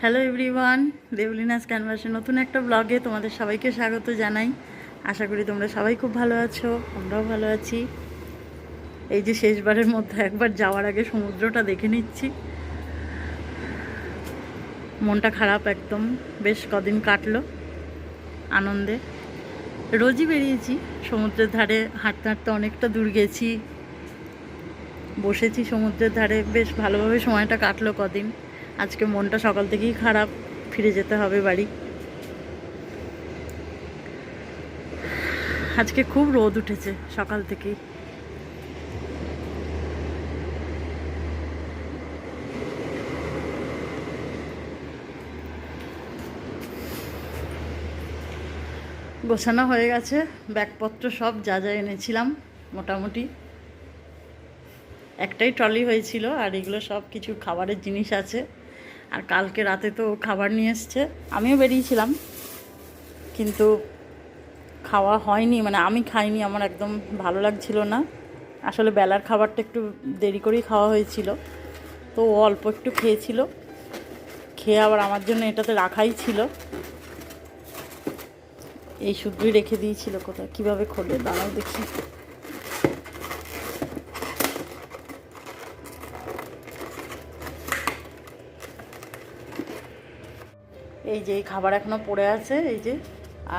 Hello everyone দেবলিনাস ক্যানভাসের নতুন একটা ব্লগে তোমাদের সবাইকে স্বাগত জানাই। আশা করি তোমরা সবাই খুব ভালো আছো, আমরাও ভালো আছি। এই যে শেষবারের মধ্যে একবার যাওয়ার আগে সমুদ্রটা দেখে নিচ্ছি। মনটা খারাপ একদম, বেশ কদিন কাটলো আনন্দে। রোজই বেরিয়েছি, সমুদ্রের ধারে হাঁটতে হাঁটতে অনেকটা দূর গেছি। বসেছি সমুদ্রের ধারে, বেশ ভালোভাবে সময়টা কাটলো কদিন। আজকে মনটা সকাল থেকেই খারাপ, ফিরে যেতে হবে বাড়ি। আজকে খুব রোদ উঠেছে সকাল থেকেই। গোছানো হয়ে গেছে, ব্যাগপত্র সব যা যা এনেছিলাম মোটামুটি। একটাই ট্রলি হয়েছিল আর এগুলো সব কিছু খাবারের জিনিস আছে। আর কালকে রাতে তো খাবার নিয়ে এসছে। আমিও বেরিয়েছিলাম, কিন্তু খাওয়া হয়নি মানে আমি খাইনি, আমার একদম ভালো লাগছিল না। আসলে বেলার খাবারটা একটু দেরি করেই খাওয়া হয়েছিল, তো ও অল্প একটু খেয়েছিল, খেয়ে আবার আমার জন্য এটাতে রাখাই ছিল। এই শুদ্ধই রেখে দিয়েছিল কোথায়, কীভাবে খোলে, দাঁড়াও দেখি। এই যে এই খাবার এখনও পড়ে আছে, এই যে।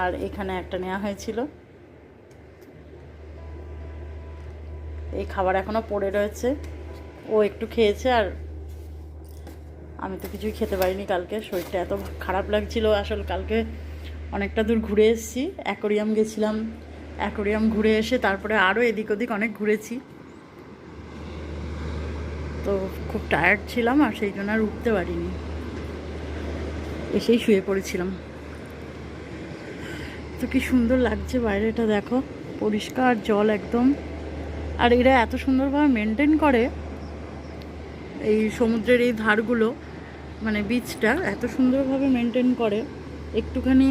আর এখানে একটা নেওয়া হয়েছিল। এই খাবার এখনও পড়ে রয়েছে। ও একটু খেয়েছে আর আমি তো কিছুই খেতে পারিনি কালকে। শরীরটা এত খারাপ লাগছিল। আসল কালকে অনেকটা দূর ঘুরে এসেছি। অ্যাকোরিয়াম গেছিলাম। অ্যাকোরিয়াম ঘুরে এসে তারপরে আরও এদিক ওদিক অনেক ঘুরেছি। তো খুব টায়ার্ড ছিলাম আর সেই জন্য আর উঠতে পারিনি। এসেই শুয়ে পড়েছিলাম। তো কি সুন্দর লাগছে বাইরেটা, দেখো। পরিষ্কার জল একদম। আর এরা এত সুন্দরভাবে মেনটেন করে এই সমুদ্রের এই ধারগুলো মানে বিচটা এত সুন্দরভাবে মেনটেন করে। একটুখানি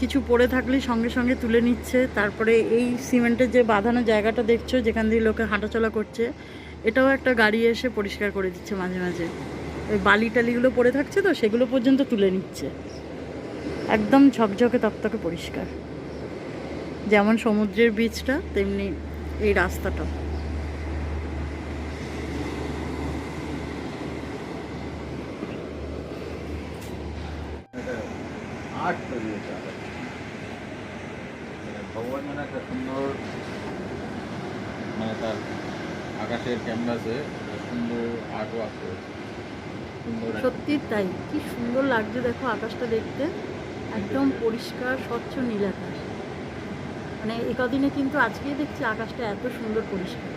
কিছু পড়ে থাকলেই সঙ্গে সঙ্গে তুলে নিচ্ছে। তারপরে এই সিমেন্টের যে বাঁধানো জায়গাটা দেখছ, যেখান দিয়ে লোকে হাঁটাচলা করছে, এটাও একটা গাড়ি এসে পরিষ্কার করে দিচ্ছে মাঝে মাঝে। ওই বালি টালিগুলো পড়ে থাকছে তো, সেগুলো পর্যন্ত তুলে নিচ্ছে। একদম ঝকঝকে তকতকে পরিষ্কার। যেমন সমুদ্রের বীজটা, তেমনি এই রাস্তাটা মানে ভগবান মানে একটা সুন্দর মানে তার আকাশের ক্যানভাসে সুন্দর আর্ট ওয়ার্ক করেছে। সত্যি তাই। কি সুন্দর লাগছে দেখো আকাশটা দেখতে। একদম পরিষ্কার স্বচ্ছ নীল আকাশ মানে এ কদিনে কিন্তু আজকেই দেখছি আকাশটা এত সুন্দর পরিষ্কার।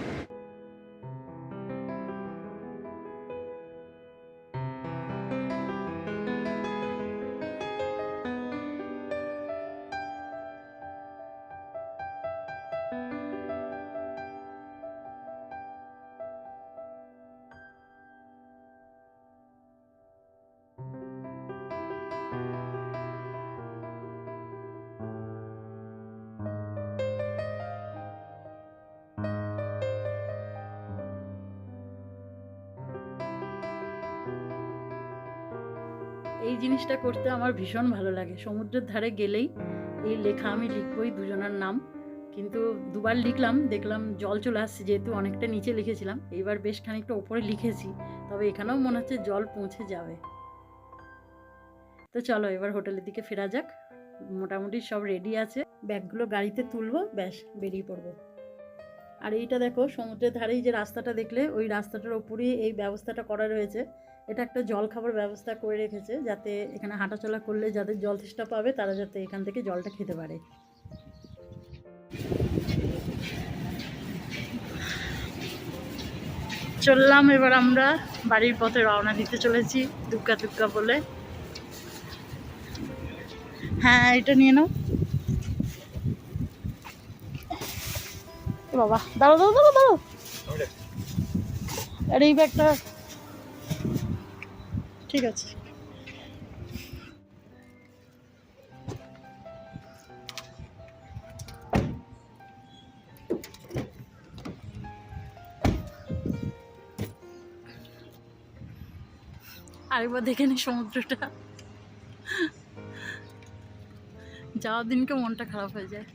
এই জিনিসটা করতে আমার ভীষণ ভালো লাগে। সমুদ্রের ধারে গেলেই এই লেখা আমি লিখবই দুজনের নাম। কিন্তু দুবার লিখলাম, দেখলাম জল চলে আসছে যেহেতু অনেকটা নিচে লিখেছিলাম। এইবার বেশ খানিকটা ওপরে লিখেছি, তবে এখানেও মনে হচ্ছে জল পৌঁছে যাবে। তো চলো এবার হোটেলের দিকে ফেরা যাক। মোটামুটি সব রেডি আছে। ব্যাগগুলো গাড়িতে তুলবো, ব্যাস, বেরিয়ে পড়ব। আর এইটা দেখো, সমুদ্রের ধারেই যে রাস্তাটা দেখলে, ওই রাস্তাটার ওপরেই এই ব্যবস্থাটা করা রয়েছে। এটা একটা জল খাবার ব্যবস্থা করে রেখেছে যাতে এখানে হাঁটাচলা করলে যাদের জল তেষ্টা পাবে তারা যাতে এখান থেকে জলটা খেতে পারে। চললাম এবার আমরা বাড়ির পথে রওনা দিতে চলেছি দুক্কা দুক্কা বলে। হ্যাঁ এটা নিয়ে নাও। বাবা দাঁড়ো দাঁড়ো দাঁড়ো দাঁড়ো আর এই ব্যাগটা ঠিক আছে। আরেকবার দেখে নি সমুদ্রটা। যাওয়ার দিনকে মনটা খারাপ হয়ে যায়।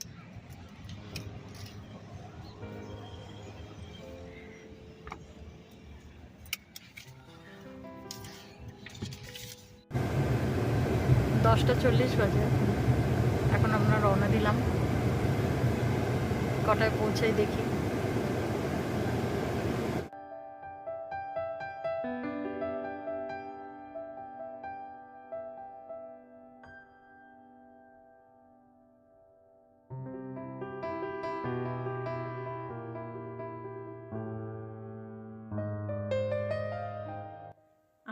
দশটা চল্লিশ বাজে। এখন আমরা রওনা দিলাম। কটায় পৌঁছাই দেখি।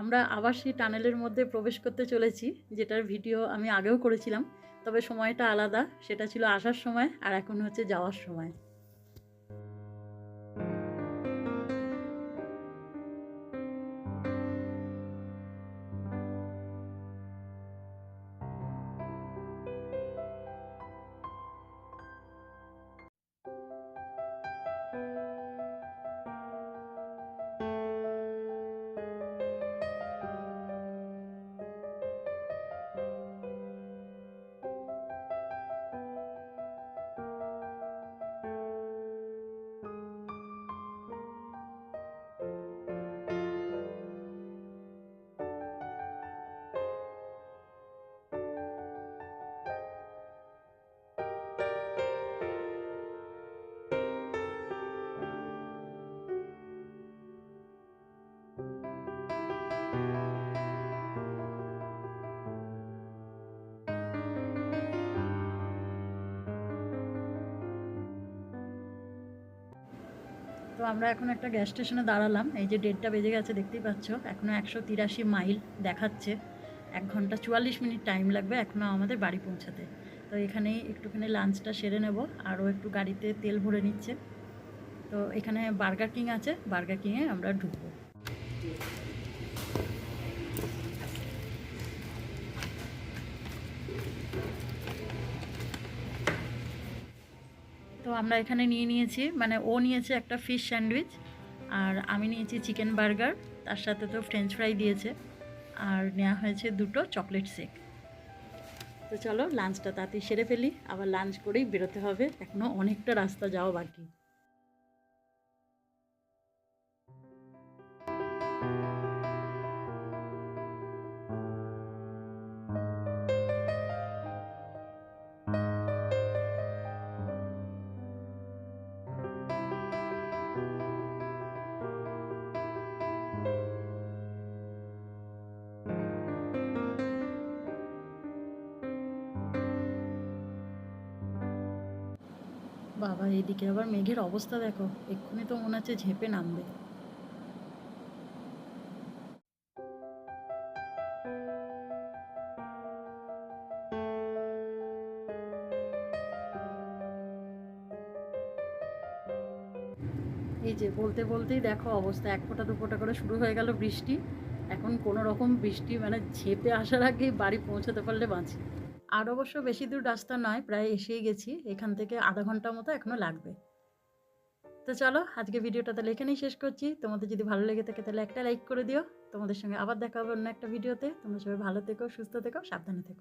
আমরা আবার সেই টানেলের মধ্যে প্রবেশ করতে চলেছি, যেটার ভিডিও আমি আগেও করেছিলাম। তবে সময়টা আলাদা, সেটা ছিল আসার সময় আর এখন হচ্ছে যাওয়ার সময়। তো আমরা এখন একটা গ্যাস স্টেশনে দাঁড়ালাম। এই যে ডেটটা বেজে গেছে, দেখতেই পাচ্ছ। এখনও একশো তিরাশি মাইল দেখাচ্ছে। এক ঘণ্টা চুয়াল্লিশ মিনিট টাইম লাগবে এখনও আমাদের বাড়ি পৌঁছাতে। তো এখানেই একটুখানি লাঞ্চটা সেরে নেব। আরও একটু গাড়িতে তেল ভরে নিচ্ছে। তো এখানে বার্গার কিং আছে। বার্গার কিংয়ে আমরা ঢুকবো। তো আমরা এখানে নিয়ে নিয়েছি মানে ও নিয়েছে একটা ফিশ স্যান্ডউইচ আর আমি নিয়েছি চিকেন বার্গার তার সাথে তো ফ্রেঞ্চ ফ্রাই দিয়েছে আর নেওয়া হয়েছে দুটো চকলেট শেক তো চলো লাঞ্চটা তাড়াতাড়ি সেরে ফেলি, আবার লাঞ্চ করেই বেরোতে হবে এখনও অনেকটা রাস্তা যাওয়া বাকি। বাবা, এদিকে আবার মেঘের অবস্থা দেখো। এক্ষুনি তো মনে হচ্ছে ঝেপে নামবে। এই যে বলতে বলতেই দেখো অবস্থা, এক ফোঁটা, দু ফোঁটা করে শুরু হয়ে গেল বৃষ্টি। এখন কোনো রকম বৃষ্টি মানে ঝেপে আসার আগেই বাড়ি পৌঁছাতে পারলে বাঁচি। আর অবশ্য বেশি দূর রাস্তা নয়, প্রায় এসেই গেছি। এখান থেকে আধা ঘণ্টা মতো এখনও লাগবে। তো চলো আজকে ভিডিওটা তাহলে এখানেই শেষ করছি। তোমাদের যদি ভালো লেগে থাকে তাহলে একটা লাইক করে দিও। তোমাদের সঙ্গে আবার দেখা হবে অন্য একটা ভিডিওতে। তোমরা সবাই ভালো থেকো, সুস্থ থেকো, সাবধানে থেকো।